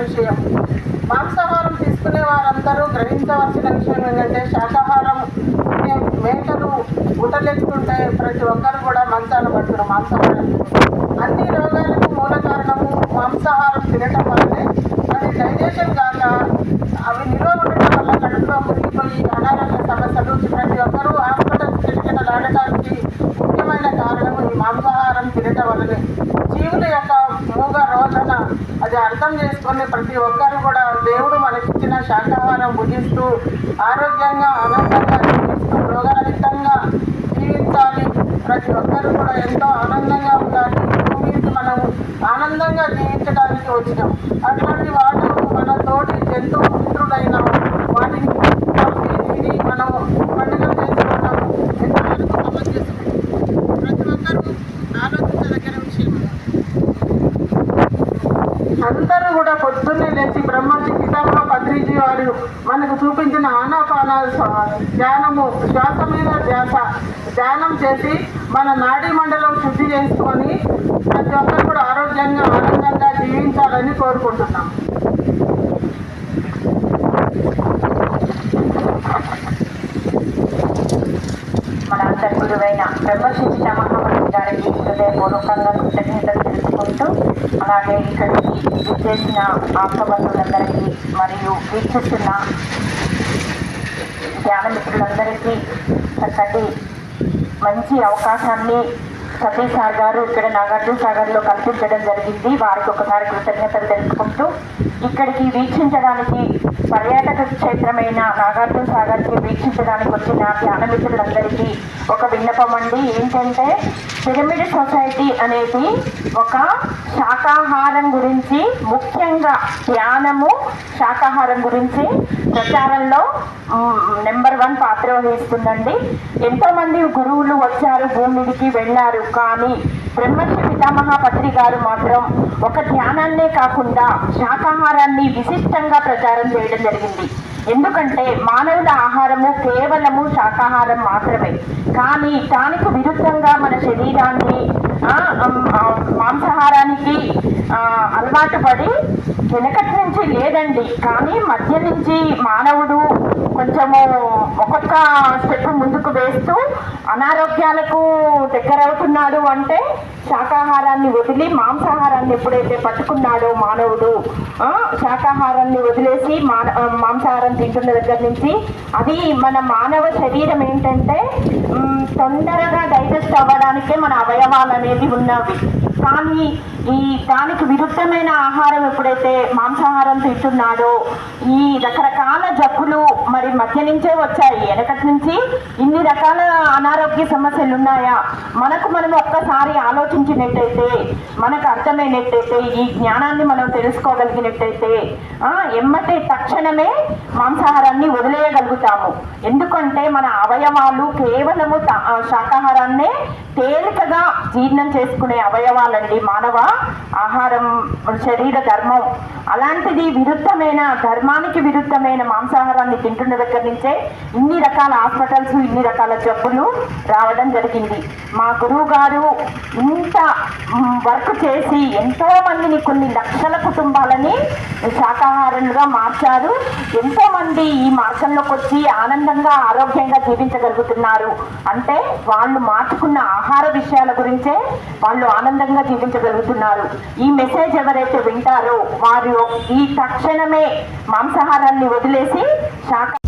విషయం. మాంసాహారం తీసుకునే వారందరూ గ్రహించవలసిన విషయం ఏంటంటే శాకాహారం మేకలు ఉటలెత్తుంటే ప్రతి ఒక్కరు కూడా మంచాలు పడుతున్నారు మాంసాహారం అన్ని రోగాలకు మూల కారణము మాంసాహారం తినటం వల్లనే. అది డైజెషన్ కాక అవి నిల్వ ఉండటం వల్ల కడుపులో మునిగిపోయి అనారోగ్య సమస్యలు ప్రతి ఒక్క అర్థం చేసుకొని ప్రతి ఒక్కరు కూడా దేవుడు మనకిచ్చిన శాకాహారం భుజిస్తూ ఆరోగ్యంగా ఆనందంగా జీవిస్తూ రోగరహితంగా జీవించాలి. ప్రతి ఒక్కరు కూడా ఎంతో ఆనందంగా ఉండాలి. భూమికి మనం ఆనందంగా జీవించడానికి వచ్చినాం. అట్లాంటి వాడు మన తోటి జంతువు మిత్రులైన పత్రిజీ మనకు చూపించిన ఆనాపాన ధ్యానము శ్వాస మీద ధ్యాస ధ్యానం చేసి మన నాడీ మండలం శుద్ధి చేసుకొని ప్రతి ఒక్కరు కూడా ఆరోగ్యంగా ఆనందంగా జీవించాలని కోరుకుంటున్నాం. మన అందరి గురువైన బ్రహ్మశిక్ష మహామంత్రి గారికి హృదయపూర్వకంగా కృతజ్ఞతలు తెలుసుకుంటూ అలాగే ఇక్కడికి విచ్చేసిన ఆత్మబంధువులందరికీ మరియు వీక్షిస్తున్న ధ్యాన మిత్రులందరికీ చక్కటి మంచి అవకాశాన్ని సతీష్ సార్ గారు ఇక్కడ నాగార్జున సాగర్లో కల్పించడం జరిగింది. వారికి ఒకసారి కృతజ్ఞతలు తెలుసుకుంటూ ఇక్కడికి వీక్షించడానికి పర్యాటక క్షేత్రమైన నాగార్జున సాగర్కి వీక్షించడానికి వచ్చిన ధ్యానమిత్రులందరికీ ఒక విన్నపం అండి. ఏంటంటే పిరమిడ్ సొసైటీ అనేది ఒక శాకాహారం గురించి ముఖ్యంగా ధ్యానము శాకాహారం గురించి ప్రచారంలో నెంబర్ వన్ పాత్ర వహిస్తుందండి. ఎంతోమంది గురువులు వచ్చారు భూమిడికి వెళ్ళారు కానీ బ్రహ్మశ్రీ పితామహ పత్రి గారు మాత్రం ఒక ధ్యానాన్నే కాకుండా శాకాహారాన్ని విశిష్టంగా ప్రచారం చేయడం జరిగింది. ఎందుకంటే మానవుల ఆహారము కేవలము శాకాహారం మాత్రమే. కానీ దానికి విరుద్ధంగా మన శరీరాన్ని మాంసాహారానికి అలవాటు పడి వెనకటి నుంచి లేదండి. కానీ మధ్య నుంచి మానవుడు కొంచెము ఒక స్టెప్ ముందుకు వేస్తూ అనారోగ్యాలకు దగ్గరవుతున్నాడు అంటే శాకాహారాన్ని వదిలి మాంసాహారాన్ని ఎప్పుడైతే పట్టుకున్నాడో మానవుడు శాకాహారాన్ని వదిలేసి మాన మాంసాహారం తింటున్న దగ్గర నుంచి అది మన మానవ శరీరం ఏంటంటే తొందరగా డైజెస్ట్ అవ్వడానికే మన అవయవాలు అనేది ఉన్నవి. కానీ ఈ దానికి విరుద్ధమైన ఆహారం ఎప్పుడైతే మాంసాహారం తింటున్నాడో ఈ రకరకాల జబ్బులు మరి మధ్య నుంచే వచ్చాయి. వెనకటి నుంచి ఇన్ని రకాల అనారోగ్య సమస్యలు ఉన్నాయా? మనకు మనం ఒక్కసారి ఆలోచించినట్టయితే మనకు అర్థమైనట్టయితే ఈ జ్ఞానాన్ని మనం తెలుసుకోగలిగినట్టయితే ఆ, ఎమ్మటే తక్షణమే మాంసాహారాన్ని వదిలేయగలుగుతాము. ఎందుకంటే మన అవయవాలు కేవలము శాకాహారాన్నే తేలికగా జీర్ణం చేసుకునే అవయవాలండి మానవ ఆహారం శరీర ధర్మం అలాంటిది విరుద్ధమైన ధర్మానికి విరుద్ధమైన మాంసాహారాన్ని తింటున్న దగ్గర నుంచే ఇన్ని రకాల హాస్పిటల్స్ ఇన్ని రకాల జబ్బులు రావడం జరిగింది. మా గురువు గారు ఇంత వర్క్ చేసి ఎంతో మందిని కొన్ని లక్షల కుటుంబాలని శాకాహారులుగా మార్చారు. ఎంతో మంది ఈ మార్గంలోకి వచ్చి ఆనందంగా ఆరోగ్యంగా జీవించగలుగుతున్నారు. అంటే వాళ్ళు మార్చుకున్న ఆహార విషయాల గురించే వాళ్ళు ఆనందంగా జీవించగలుగుతున్నారు. ఈ మెసేజ్ ఎవరైతే వింటారో వారు ఈ తక్షణమే మాంసాహారాన్ని వదిలేసి శాఖ